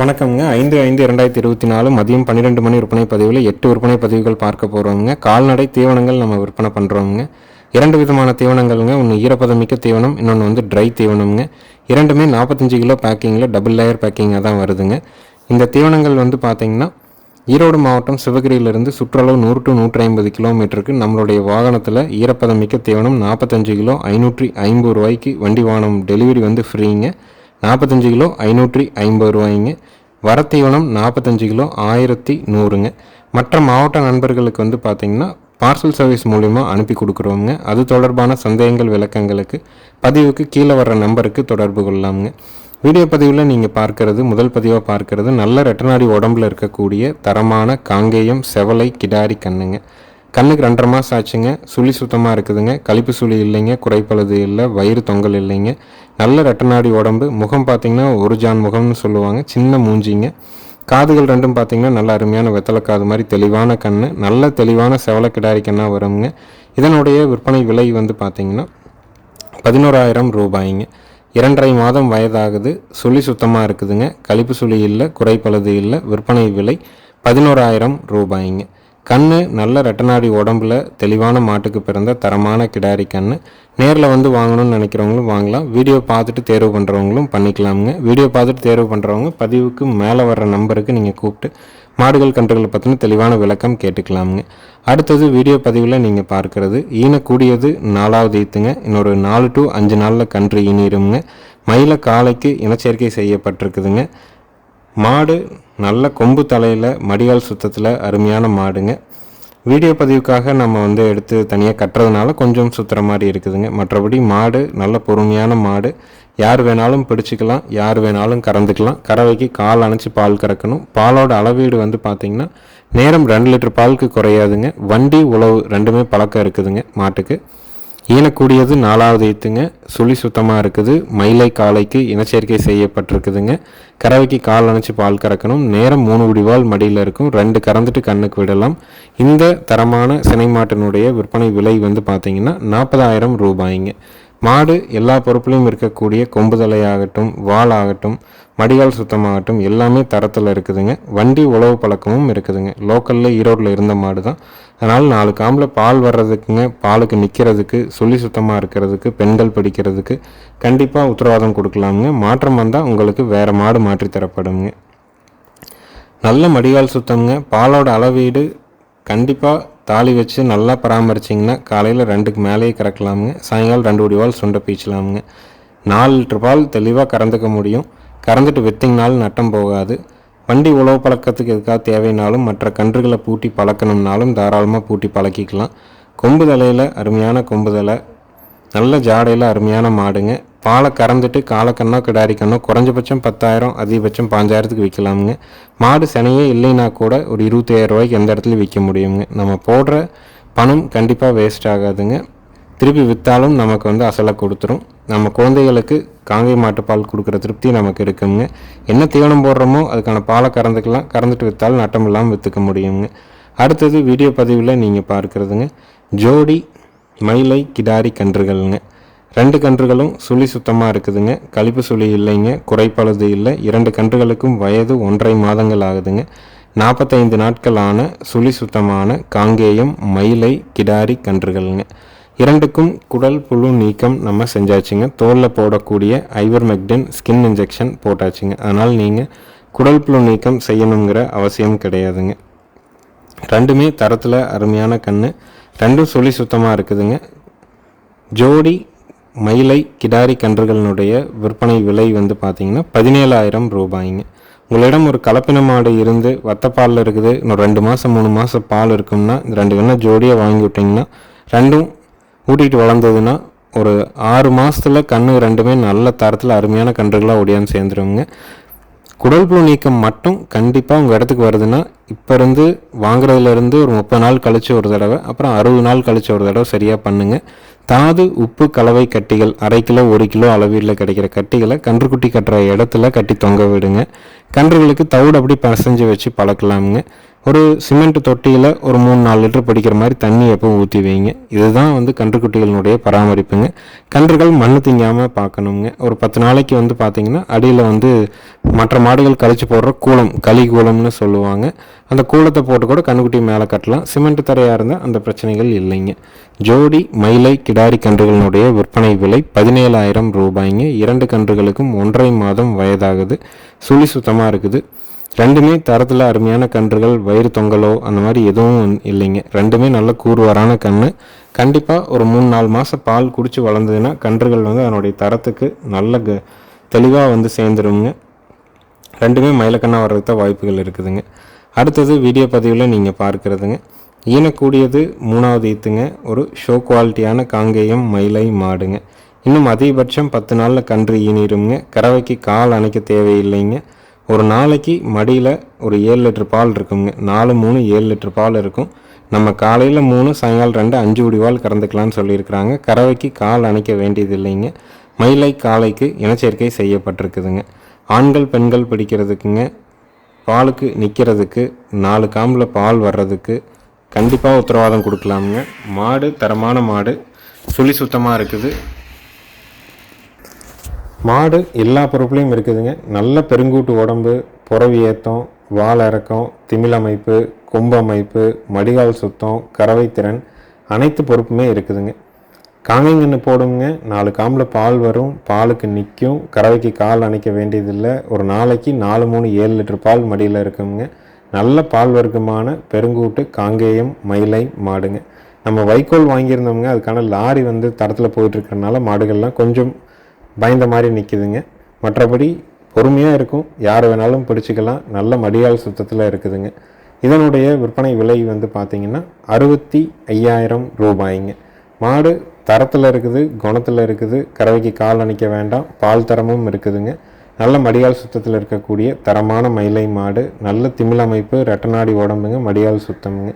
வணக்கம்ங்க. ஐந்து ஐந்து இரண்டாயிரத்தி இருபத்தி நாலு மதியம் பன்னிரெண்டு மணி விற்பனை பதிவில் எட்டு விற்பனை பதிவுகள் பார்க்க போகிறோங்க கால்நடை தீவனங்கள் நம்ம விற்பனை பண்ணுறோங்க இரண்டு விதமான தீவனங்கள்ங்க. ஒன்று ஈரப்பதமிக்க தீவனம் இன்னொன்று வந்து ட்ரை தீவனம்ங்க. இரண்டுமே நாற்பத்தஞ்சு கிலோ பேக்கிங்கில் டபுள் லேயர் பேக்கிங்காக தான் வருதுங்க. இந்த தீவனங்கள் வந்து பார்த்தீங்கன்னா ஈரோடு மாவட்டம் சிவகிரியிலிருந்து சுற்றளவு நூறு டு நூற்றி ஐம்பது கிலோமீட்டருக்கு நம்மளுடைய வாகனத்தில் ஈரப்பதமிக்க தீவனம் நாற்பத்தஞ்சு கிலோ ஐநூற்றி ஐம்பது ரூபாய்க்கு வண்டி வாகனம் டெலிவரி வந்து ஃப்ரீங்க நாற்பத்தஞ்சு கிலோ ஐநூற்றி ஐம்பது ரூபாய்ங்க. வரத்தீவனம் நாற்பத்தஞ்சு கிலோ ஆயிரத்தி நூறுங்க. மற்ற மாவட்ட நண்பர்களுக்கு வந்து பார்த்தீங்கன்னா பார்சல் சர்வீஸ் மூலிமா அனுப்பி கொடுக்குறோங்க அது தொடர்பான சந்தேகங்கள் விளக்கங்களுக்கு பதிவுக்கு கீழே வர்ற நம்பருக்கு தொடர்பு கொள்ளலாமுங்க. வீடியோ பதிவில் நீங்கள் பார்க்கறது முதல் பதிவாக பார்க்கறது நல்ல ரெட்டநாடி உடம்புல இருக்கக்கூடிய தரமான காங்கேயம் செவலை கிடாரி கண்ணுங்க. கண்ணுக்கு ரெண்டரை மாதம் ஆச்சுங்க. சுழி சுத்தமாக இருக்குதுங்க. கழிப்பு சுழி இல்லைங்க. குறைப்பழுது இல்லை. வயிறு தொங்கல் இல்லைங்க. நல்ல ரெட்டநாடி உடம்பு. முகம் பார்த்தீங்கன்னா ஒரு ஜான் முகம்னு சொல்லுவாங்க. சின்ன மூஞ்சிங்க. காதுகள் ரெண்டும் பார்த்தீங்கன்னா நல்ல அருமையான வெத்தலை காது மாதிரி தெளிவான கண் நல்ல தெளிவான செவலை கிடாரி கண்ணாக வருங்க. இதனுடைய விற்பனை விலை வந்து பார்த்தீங்கன்னா பதினோராயிரம் ரூபாய்ங்க. இரண்டரை மாதம் வயதாகுது. சுழி சுத்தமாக இருக்குதுங்க. கழிப்பு சுழி இல்லை. குறைப்பழுது இல்லை. விற்பனை விலை பதினோராயிரம் ரூபாய்ங்க. கண்ணு நல்ல ரெட்டநாடி உடம்புல தெளிவான மாட்டுக்கு பிறந்த தரமான கிடாரி கண்ணு. நேரில் வந்து வாங்கணும்னு நினைக்கிறவங்களும் வாங்கலாம். வீடியோ பார்த்துட்டு தேர்வு பண்ணுறவங்களும் பண்ணிக்கலாமுங்க. வீடியோ பார்த்துட்டு தேர்வு பண்ணுறவங்க பதிவுக்கு மேலே வர்ற நம்பருக்கு நீங்கள் கூப்பிட்டு மாடுகள் கன்றுகளை பற்றின தெளிவான விளக்கம் கேட்டுக்கலாமுங்க. அடுத்தது வீடியோ பதிவில் நீங்கள் பார்க்கறது. ஈனக்கூடியது நாலாவது ஈத்துங்க. இன்னொரு நாலு டு அஞ்சு நாளில் கன்று ஈனிருங்க மயில காலைக்கு இனச்சேர்க்கை செய்யப்பட்டிருக்குதுங்க. மாடு நல்ல கொம்பு தலையில் மடிகால் சுத்தத்தில் அருமையான மாடுங்க. வீடியோ பதிவுக்காக நம்ம வந்து எடுத்து தனியாக கட்டுறதுனால கொஞ்சம் சுற்றுற மாதிரி இருக்குதுங்க. மற்றபடி மாடு நல்ல பொறுமையான மாடு. யார் வேணாலும் பிடிச்சிக்கலாம் யார் வேணாலும் கறந்துக்கலாம். கறவைக்கு கால் அணைச்சி பால் கறக்கணும். பாலோட அளவீடு வந்து பார்த்திங்கன்னா நேரம் ரெண்டு லிட்டர் பாலுக்கு குறையாதுங்க. வண்டி உழவு ரெண்டுமே பழக்கம் இருக்குதுங்க மாட்டுக்கு. ஈனக்கூடியது நாலாவது ஈத்துங்க. சுழி சுத்தமாக இருக்குது. மயிலை காலைக்கு இனச்சேர்க்கை செய்யப்பட்டிருக்குதுங்க. கறவைக்கு கால் அணைச்சி பால் கறக்கணும். நேரம் மூணு விடிவால் மடியில் இருக்கும். ரெண்டு கறந்துட்டு கண்ணுக்கு விடலாம். இந்த தரமான சினை மாட்டினுடைய விற்பனை விலை வந்து பார்த்தீங்கன்னா நாற்பதாயிரம் ரூபாய்ங்க. மாடு எல்லா பொறுப்புலையும் இருக்கக்கூடிய கொம்புதலையாகட்டும் வால் ஆகட்டும் மடிகால் சுத்தமாகட்டும் எல்லாமே தரத்தில் இருக்குதுங்க. வண்டி உழவு பழக்கமும் இருக்குதுங்க. லோக்கலில் ஈரோட்டில் இருந்த மாடு தான் அதனால் நாலு காம்பில் பால் வர்றதுக்குங்க பாலுக்கு நிற்கிறதுக்கு சொல்லி சுத்தமாக இருக்கிறதுக்கு பெண்கள் படிக்கிறதுக்கு கண்டிப்பாக உத்தரவாதம் கொடுக்கலாமுங்க. மாற்றம் வந்தால் உங்களுக்கு வேறு மாடு மாற்றி தரப்படுங்க நல்ல மடிகால் சுத்தம்ங்க. பாலோட அளவீடு கண்டிப்பாக தாலி வச்சு நல்லா பராமரிச்சிங்கன்னா காலையில் ரெண்டுக்கு மேலேயே கறக்கலாமுங்க. சாயங்காலம் ரெண்டு வடிவால் சுண்டை பீச்சலாமுங்க நாலு லிட்டர் பால் தெளிவாக கறந்துக்க முடியும். கறந்துட்டு வித்திங்கனாலும் நட்டம் போகாது. வண்டி உழவு பழக்கத்துக்கு எதுக்காக தேவைனாலும் மற்ற கன்றுகளை பூட்டி பழக்கணும்னாலும் தாராளமாக பூட்டி பழக்கிக்கலாம். கொம்பு தலையில் அருமையான கொம்பு தலை நல்ல ஜாடையில் அருமையான மாடுங்க. பாலை கறந்துட்டு காலக்கண்ணோ கிடாரி கண்ணோ குறைஞ்சபட்சம் பத்தாயிரம் அதிகபட்சம் பாஞ்சாயிரத்துக்கு விற்கலாமுங்க. மாடு சினையே இல்லைன்னா கூட ஒரு இருபத்தாயிரம் ரூபாய்க்கு எந்த இடத்துலையும் விற்க முடியுங்க. நம்ம போடுற பணம் கண்டிப்பாக வேஸ்ட் ஆகாதுங்க. திருப்பி விற்றாலும் நமக்கு வந்து அசலை கொடுத்துரும். நம்ம குழந்தைகளுக்கு காங்கை மாட்டு பால் கொடுக்குற திருப்தி நமக்கு இருக்குங்க. என்ன தீவனம் போடுறோமோ அதுக்கான பாலை கறந்துக்கலாம். கறந்துட்டு விற்றாலும் நட்டம் இல்லாமல் விற்றுக்க முடியுங்க. அடுத்தது வீடியோ பதிவில் நீங்கள் பார்க்குறதுங்க. ஜோடி மயிலை கிடாரி கன்றுகள்ங்க. ரெண்டு கன்றுகளும் சுழி சுத்தமாக இருக்குதுங்க. கழிப்பு சுழி இல்லைங்க. குறைப்பழுது இல்லை. இரண்டு கன்றுகளுக்கும் வயது ஒன்றரை மாதங்கள் ஆகுதுங்க. நாற்பத்தைந்து நாட்கள் ஆன சுழி சுத்தமான காங்கேயம் மயிலை கிடாரி கன்றுகள்ங்க. இரண்டுக்கும் குடல் புழு நீக்கம் நம்ம செஞ்சாச்சுங்க. தோலில் போடக்கூடிய ஐவர் மெக்டன் ஸ்கின் இன்ஜெக்ஷன் போட்டாச்சுங்க. அதனால் நீங்கள் குடல் புழு நீக்கம் செய்யணுங்கிற அவசியம் கிடையாதுங்க. ரெண்டுமே தரத்தில் அருமையான கண் ரெண்டும் சொல்லி சுத்தமாக இருக்குதுங்க. ஜோடி மயிலை கிடாரி கன்றுகளினுடைய விற்பனை விலை வந்து பார்த்தீங்கன்னா பதினேழாயிரம் ரூபாய்ங்க. உங்களிடம் ஒரு கலப்பின மாடு இருந்து வத்தப்பாலில் இருக்குது. இன்னும் ரெண்டு மாதம் மூணு மாதம் பால் இருக்கும்னா இந்த ரெண்டு வேணால் ஜோடியாக வாங்கி விட்டிங்கன்னா ரெண்டும் ஊட்டிகிட்டு வளர்ந்ததுன்னா ஒரு ஆறு மாதத்தில் கன்று ரெண்டுமே நல்ல தரத்தில் அருமையான கன்றுகளாக ஒடியாந்து சேர்ந்துருவங்க. குடல் புழு நீக்கம் மட்டும் கண்டிப்பாக உங்கள் இடத்துக்கு வருதுன்னா இப்போ இருந்து வாங்குறதுலேருந்து ஒரு முப்பது நாள் கழித்து ஒரு தடவை அப்புறம் அறுபது நாள் கழித்து ஒரு தடவை சரியாக பண்ணுங்கள் தாது உப்பு கலவை கட்டிகள் அரை கிலோ ஒரு கிலோ அளவீட்டில் கிடைக்கிற கட்டிகளை கன்றுக்குட்டி கட்டுற இடத்துல கட்டி தொங்க விடுங்க. கன்றுகளுக்கு தவிடு அப்படி பசஞ்சு வச்சு பழக்கலாமுங்க. ஒரு சிமெண்ட் தொட்டியில் ஒரு மூணு நாலு லிட்டர் பிடிக்கிற மாதிரி தண்ணி எப்பவும் ஊற்றி வைங்க. இதுதான் வந்து கன்றுக்குட்டிகளினுடைய பராமரிப்புங்க. கன்றுகள் மண்ணு திங்காமல் பார்க்கணுங்க ஒரு பத்து நாளைக்கு வந்து பார்த்திங்கன்னா அடியில் வந்து மற்ற மாடுகள் கழிச்சு போடுற கூலம் களி கூலம்னு சொல்லுவாங்க. அந்த கூலத்தை போட்டு கூட கன்றுக்குட்டி மேலே கட்டலாம். சிமெண்ட் தரையாக இருந்தால் அந்த பிரச்சனைகள் இல்லைங்க. ஜோடி மயிலை கிடாரி கன்றுகளினுடைய விற்பனை விலை பதினேழாயிரம் ரூபாய்ங்க. இரண்டு கன்றுகளுக்கும் ஒன்றரை மாதம் வயதாகுது. சுழி சுத்தமாக இருக்குது. ரெண்டுமே தரத்தில் அருமையான கன்றுகள் வயிறு தொங்கலோ அந்த மாதிரி எதுவும் இல்லைங்க. ரெண்டுமே நல்ல கூறுவாரான கன்று கண்டிப்பாக ஒரு மூணு நாலு மாதம் பால் குடித்து வளர்ந்ததுன்னா கன்றுகள் வந்து அதனுடைய தரத்துக்கு நல்ல க தெளிவாக வந்து சேர்ந்துருங்க. ரெண்டுமே மயிலக்கண்ணாக வர்றதுக்கு தான் வாய்ப்புகள் இருக்குதுங்க. அடுத்தது வீடியோ பதிவில் நீங்கள் பார்க்குறதுங்க. ஈனக்கூடியது மூணாவது ஈத்துங்க. ஒரு ஷோ குவாலிட்டியான காங்கேயம் மயிலை மாடுங்க. இன்னும் அதிகபட்சம் பத்து நாளில் கன்று ஈனிடுங்க கறவைக்கு கால் அணைக்க தேவையில்லைங்க. ஒரு நாளைக்கு மடியில் ஒரு ஏழு லிட்டர் பால் இருக்குங்க. நாலு மூணு ஏழு லிட்டர் பால் இருக்கும். நம்ம காலையில் மூணு சாயங்காலம் ரெண்டு அஞ்சு குடிவால் கறந்துக்கலான்னு கறந்துக்கலாம்னு சொல்லியிருக்கிறாங்க. கறவைக்கு கால் அணைக்க வேண்டியது இல்லைங்க. மயிலை காலைக்கு இனச்சேர்க்கை செய்யப்பட்டிருக்குதுங்க. ஆண்கள் பெண்கள் பிடிக்கிறதுக்குங்க. பாலுக்கு நிற்கிறதுக்கு நாலு காம்பில் பால் வர்றதுக்கு கண்டிப்பாக உத்தரவாதம் கொடுக்கலாமுங்க. மாடு தரமான மாடு. சுழி சுத்தமாக இருக்குது. மாடு எல்லா பொறுப்புலையும் இருக்குதுங்க. நல்ல பெருங்கூட்டு உடம்பு புறவி ஏத்தம் வால் இறக்கம் திமில் அமைப்பு அமைப்பு மடிகால் சுத்தம் கறவை திறன் அனைத்து பொறுப்புமே இருக்குதுங்க. காங்கைங்கன்று போடுங்க. நாலு காம்பில் பால் வரும். பாலுக்கு நிற்கும் கறவைக்கு கால் அணைக்க வேண்டியதில்லை. ஒரு நாளைக்கு நாலு மூணு ஏழு லிட்டர் பால் மடியில் இருக்குங்க. நல்ல பால் வர்க்கமான பெருங்கூட்டு காங்கேயம் மயிலை மாடுங்க. நம்ம வைக்கோல் வாங்கியிருந்தோம்ங்க. அதுக்கான லாரி வந்து தரத்தில் போயிட்டுருக்கறனால மாடுகள்லாம் கொஞ்சம் பயந்த மாதிரி நிற்கிதுங்க மற்றபடி பொறுமையாக இருக்கும். யார் வேணாலும் பிடிச்சிக்கலாம். நல்ல மடியால் சுத்தத்தில் இருக்குதுங்க. இதனுடைய விற்பனை விலை வந்து பார்த்திங்கன்னா அறுபத்தி ஐயாயிரம் ரூபாய்ங்க. மாடு தரத்தில் இருக்குது குணத்தில் இருக்குது. கறவைக்கு கால் அணைக்க வேண்டாம். பால் தரமும் இருக்குதுங்க. நல்ல மடியால் சுத்தத்தில் இருக்கக்கூடிய தரமான மயிலை மாடு. நல்ல திமிழமைப்பு ரெட்டநாடி உடம்புங்க மடியால் சுத்தமுங்க.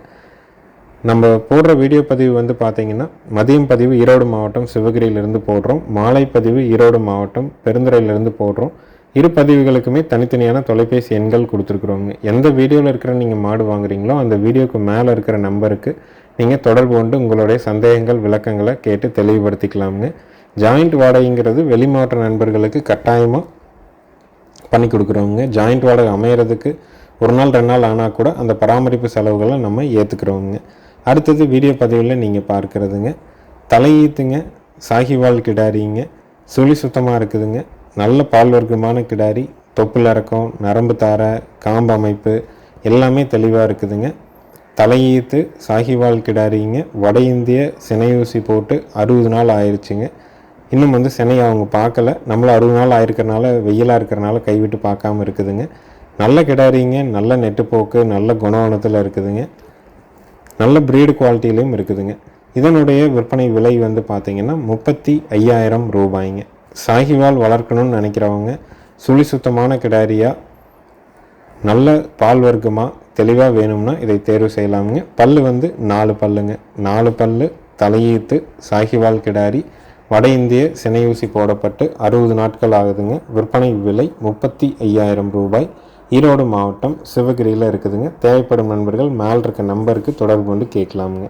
நம்ம போடுற வீடியோ பதிவு வந்து பார்த்தீங்கன்னா மதியம் பதிவு ஈரோடு மாவட்டம் சிவகிரியிலிருந்து போடுறோம். மாலை பதிவு ஈரோடு மாவட்டம் பெருந்துறையிலிருந்து போடுறோம். இரு பதிவுகளுக்குமே தனித்தனியான தொலைபேசி எண்கள் கொடுத்துருக்குறோங்க எந்த வீடியோவில் இருக்கிற நீங்கள் மாடு வாங்குறீங்களோ அந்த வீடியோக்கு மேலே இருக்கிற நம்பருக்கு நீங்கள் தொடர்பு கொண்டு உங்களுடைய சந்தேகங்கள் விளக்கங்களை கேட்டு தெளிவுபடுத்திக்கலாமுங்க. ஜாயிண்ட் வாடகைங்கிறது வெளி மாவட்ட நண்பர்களுக்கு கட்டாயமாக பண்ணி கொடுக்குறோங்க ஜாயிண்ட் வாடகை அமையிறதுக்கு ஒரு நாள் ரெண்டு நாள் ஆனால் கூட அந்த பராமரிப்பு செலவுகளை நம்ம ஏற்றுக்கிறோங்க அடுத்தது வீடியோ பதிவில் நீங்கள் பார்க்குறதுங்க. தலையீத்துங்க சாகிவால் கிடாரிங்க சுழி சுத்தமாக இருக்குதுங்க. நல்ல பால் வர்க்கமான கிடாரி தொப்புள் இறக்கம் நரம்பு தாரை காம்பு அமைப்பு எல்லாமே தெளிவாக இருக்குதுங்க. தலையீத்து சாகிவால் கிடாரிங்க வட இந்திய சினையூசி போட்டு அறுபது நாள் ஆயிடுச்சுங்க இன்னும் வந்து சினையை அவங்க பார்க்கல. நம்மளும் அறுபது நாள் ஆயிருக்கிறனால வெயிலாக இருக்கிறனால கைவிட்டு பார்க்காம இருக்குதுங்க. நல்ல கிடாரிங்க நல்ல நெட்டுப்போக்கு நல்ல குணவனத்தில் இருக்குதுங்க. நல்ல ப்ரீடு குவாலிட்டிலையும் இருக்குதுங்க. இதனுடைய விற்பனை விலை வந்து பார்த்திங்கன்னா முப்பத்தி ஐயாயிரம் ரூபாய்ங்க. சாகிவால் வளர்க்கணும்னு நினைக்கிறவங்க சுழி சுத்தமான கிடாரியாக நல்ல பால் வர்க்கமாக தெளிவாக வேணும்னா இதை தேர்வு செய்யலாமுங்க. பல்லு வந்து நாலு பல்லுங்க. நாலு பல்லு தலையீத்து சாகிவால் கிடாரி வட இந்திய சினையூசி போடப்பட்டு அறுபது நாட்கள் ஆகுதுங்க. விற்பனை விலை முப்பத்தி ஐயாயிரம் ரூபாய். ஈரோடு மாவட்டம் சிவகிரியில் இருக்குதுங்க. தேவைப்படும் நண்பர்கள் மேல் இருக்க நம்பருக்கு தொடர்பு கொண்டு கேட்கலாமுங்க.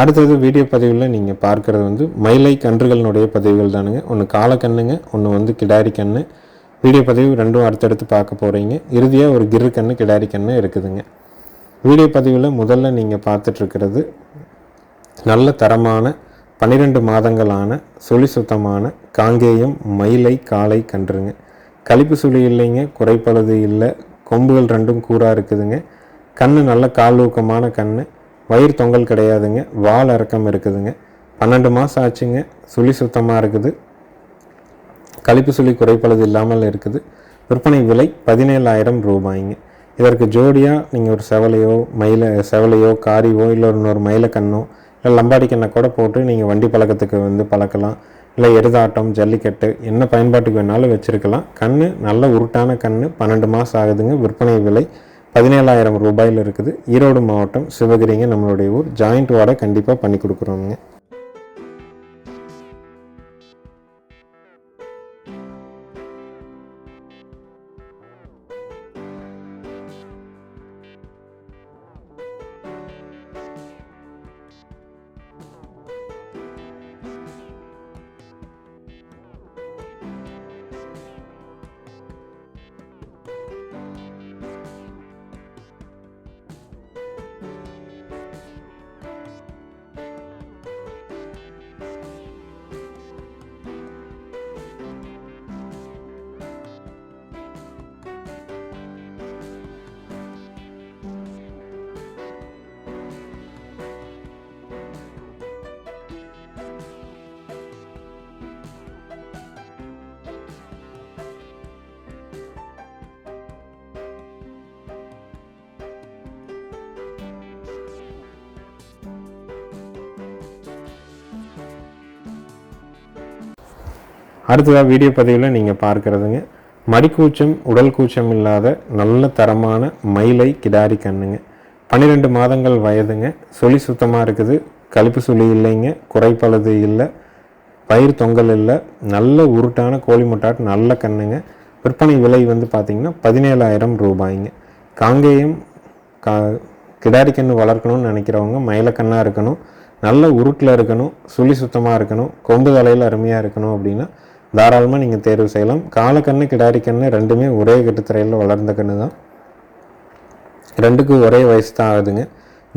அடுத்தது வீடியோ பதிவில் நீங்கள் பார்க்குறது வந்து மயிலை கன்றுகளினுடைய பதிவுகள் தானுங்க. ஒன்று காலக்கண்ணுங்க ஒன்று வந்து கிடாரி கண்ணு. வீடியோ பதிவு ரெண்டும் அடுத்தடுத்து பார்க்க போகிறீங்க இறுதியாக ஒரு கிரு கண்ணு கிடாரி கண்ணு இருக்குதுங்க. வீடியோ பதிவில் முதல்ல நீங்கள் பார்த்துட்ருக்கிறது நல்ல தரமான பன்னிரெண்டு மாதங்களான சுழி சுத்தமான காங்கேயம் மயிலை காலை கன்றுங்க. கழிப்பு சுழி இல்லைங்க குறைப்பழுது இல்லை. கொம்புகள் ரெண்டும் கூறாக இருக்குதுங்க. கண் நல்ல காலூக்கமான கண் வயிறு தொங்கல் கிடையாதுங்க. வால் இறக்கம் இருக்குதுங்க. பன்னெண்டு மாதம் ஆச்சுங்க. சுழி சுத்தமாக இருக்குது. கழிப்பு சுழி குறைப்பளது இல்லாமல் இருக்குது. விற்பனை விலை பதினேழாயிரம் ரூபாய்ங்க. இதற்கு ஜோடியாக நீங்கள் ஒரு செவலையோ மயில செவலையோ காரியோ இல்லை இன்னொரு மயிலக்கண்ணோ இல்லை லம்பாடி கண்ணை கூட போட்டு நீங்கள் வண்டி பழக்கத்துக்கு வந்து பழக்கலாம். இல்லை எருதாட்டம் ஜல்லிக்கட்டு என்ன பயன்பாட்டுக்கு வேணாலும் வச்சுருக்கலாம். கண் நல்ல உருட்டான கண் பன்னெண்டு மாதம் ஆகுதுங்க. விற்பனை விலை பதினேழாயிரம் ரூபாயில் இருக்குது. ஈரோடு மாவட்டம் சிவகிரிங்க நம்மளுடைய ஊர். ஜாயிண்ட் வாடகை கண்டிப்பாக பண்ணி கொடுக்குறோங்க அடுத்ததாக வீடியோ பதிவில் நீங்கள் பார்க்குறதுங்க. மடிக்கூச்சம் உடல் கூச்சம் இல்லாத நல்ல தரமான மயிலை கிடாரி கண்ணுங்க. பன்னிரெண்டு மாதங்கள் வயதுங்க. சுழி சுத்தமாக இருக்குது. கழிப்பு சுழி இல்லைங்க. குறைப்பழுது இல்லை. பயிர் தொங்கல் இல்லை. நல்ல உருட்டான கோழி முட்டாட்டு நல்ல கண்ணுங்க. விற்பனை விலை வந்து பார்த்திங்கன்னா பதினேழாயிரம் ரூபாய்ங்க. காங்கேயம் கா கிடாரி கன்று வளர்க்கணும்னு நினைக்கிறவங்க மயிலக்கண்ணாக இருக்கணும். நல்ல உருட்டில் இருக்கணும். சுழி சுத்தமாக இருக்கணும். கொம்பு தலையில் அருமையாக இருக்கணும் அப்படின்னா தாராளமாக நீங்கள் தேர்வு செய்யலாம். காலக்கண்ணு கிடாரி கண்ணு ரெண்டுமே ஒரே கட்டுத்துறையில் வளர்ந்த கன்று தான். ரெண்டுக்கும் ஒரே வயசு தான் ஆகுதுங்க.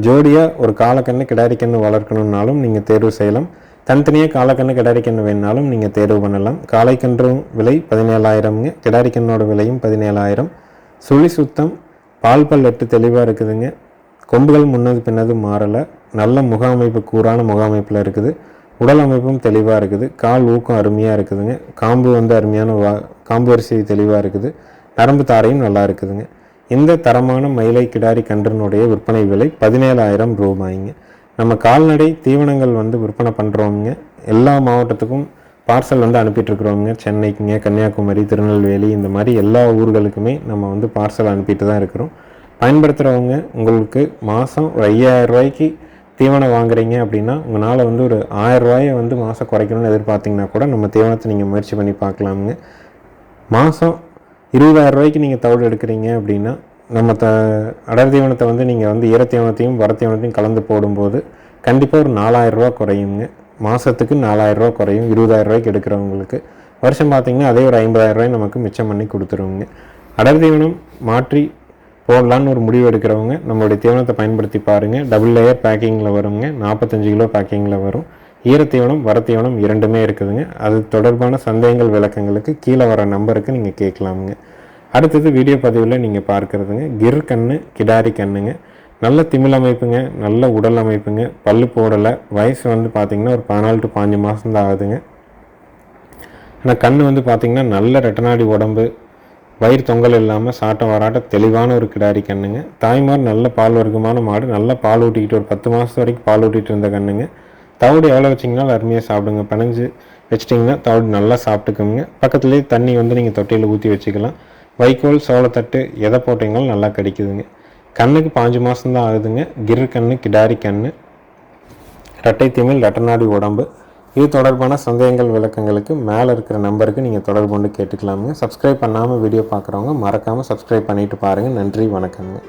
ஜோடியாக ஒரு காலக்கண்ணு கிடாரி கன்று வளர்க்கணுன்னாலும் நீங்கள் தேர்வு செய்யலாம். தனித்தனியாக காலக்கண்ணு கிடாரி கண்ணு வேணாலும் நீங்கள் தேர்வு பண்ணலாம். காலைக்கன்றும் விலை பதினேழாயிரம்ங்க. கிடாரி கண்ணோட விலையும் பதினேழாயிரம். சுழி சுத்தம் பால் பல் எட்டு தெளிவாக இருக்குதுங்க. கொம்புகள் முன்னது பின்னது மாறலை. நல்ல முகாமைப்பு கூறான முகாமைப்பில் இருக்குது. உடல் அமைப்பும் தெளிவாக இருக்குது. கால் ஊக்கம் அருமையாக இருக்குதுங்க. காம்பு வந்து அருமையான வா காம்பு வரிசை தெளிவாக இருக்குது. நரம்பு தாரையும் நல்லா இருக்குதுங்க. இந்த தரமான மயிலை கிடாரி கன்றனுடைய விற்பனை விலை பதினேழாயிரம் ரூபாய்ங்க. நம்ம கால்நடை தீவனங்கள் வந்து விற்பனை பண்ணுறவங்க எல்லா மாவட்டத்துக்கும் பார்சல் வந்து அனுப்பிட்டுருக்குறோங்க சென்னைக்குங்க கன்னியாகுமரி திருநெல்வேலி இந்த மாதிரி எல்லா ஊர்களுக்குமே நம்ம வந்து பார்சல் அனுப்பிட்டு தான் இருக்கிறோம். பயன்படுத்துகிறவங்க உங்களுக்கு மாதம் ஒரு ஐயாயிரம் ரூபாய்க்கு தீவனம் வாங்குறீங்க அப்படின்னா உங்களால் வந்து ஒரு ஆயிரம் ரூபாயை வந்து மாதம் குறைக்கணும்னு எதிர்பார்த்தீங்கன்னா கூட நம்ம தீவனத்தை நீங்கள் முயற்சி பண்ணி பார்க்கலாமுங்க. மாதம் இருபதாயிரம் ரூபாய்க்கு நீங்கள் தவிடு எடுக்கிறீங்க அப்படின்னா நம்ம த அடர் தீவனத்தை வந்து நீங்கள் வந்து ஈரத்தீவனத்தையும் வரத்தீவனத்தையும் கலந்து போடும்போது கண்டிப்பாக ஒரு நாலாயிரரூவா குறையுங்க. மாதத்துக்கு நாலாயிரரூவா குறையும். இருபதாயிரம் ரூபாய்க்கு எடுக்கிறவங்களுக்கு. வருஷம் பார்த்தீங்கன்னா அதே ஒரு ஐம்பதாயிரம் ரூபாய் நமக்கு மிச்சம் பண்ணி கொடுத்துருவோங்க. அடர் தீவனம் மாற்றி போடலான்னு ஒரு முடிவு எடுக்கிறவங்க நம்மளுடைய தீவனத்தை பயன்படுத்தி பாருங்கள் டபுள் லேயர் பேக்கிங்கில் வருங்க. நாற்பத்தஞ்சு கிலோ பேக்கிங்கில் வரும். ஈரத்தீவனம் வரத்தீவனம் இரண்டுமே இருக்குதுங்க. அது தொடர்பான சந்தேகங்கள் விளக்கங்களுக்கு கீழே வர நம்பருக்கு நீங்கள் கேட்கலாமுங்க. அடுத்தது வீடியோ பதிவில் நீங்கள் பார்க்குறதுங்க. கிர் கண்ணு கிடாரி கண்ணுங்க நல்ல திமிழ் அமைப்புங்க நல்ல உடல் அமைப்புங்க. பல்லு போடலை. வயசு வந்து பார்த்திங்கன்னா ஒரு பதினாலு டு பாஞ்சு மாதம் தான் ஆகுதுங்க. ஆனால் கண் வந்து பார்த்திங்கன்னா நல்ல ரெட்டநாடி உடம்பு வயிறு தொங்கல் இல்லாமல் சாட்டம் வராட்ட தெளிவான ஒரு கிடாரி கண்ணுங்க. தாய்மார் நல்ல பால் வர்க்கமான மாடு நல்லா பால் ஊட்டிக்கிட்டு ஒரு பத்து மாதத்து வரைக்கும் பால் ஊட்டிகிட்டு இருந்த கண்ணுங்க. தவிடு எவ்வளோ வச்சிங்கனாலும் அருமையாக சாப்பிடுங்க. பிணைஞ்சு வச்சிட்டிங்கன்னா தவிடு நல்லா சாப்பிட்டுக்குங்க. பக்கத்துலேயே தண்ணி வந்து நீங்கள் தொட்டியில் ஊற்றி வச்சுக்கலாம். வைக்கோல் சோளத்தட்டு எதை போட்டிங்கனாலும் நல்லா கிடைக்குதுங்க. கண்ணுக்கு பாஞ்சு மாதம் தான் ஆகுதுங்க. கிரு கண்ணு கிடாரி கண்ணு. ரெட்டை திமிழ் ரெட்டநாடி உடம்பு. இது தொடர்பான சந்தேகங்கள் விளக்கங்களுக்கு மேலே இருக்கிற நம்பருக்கு நீங்கள் தொடர்பு கொண்டு கேட்டுக்கலாமுங்க. சப்ஸ்கிரைப் பண்ணாமல் வீடியோ பார்க்குறவங்க மறக்காமல் சப்ஸ்கிரைப் பண்ணிட்டு பாருங்கள் நன்றி வணக்கங்க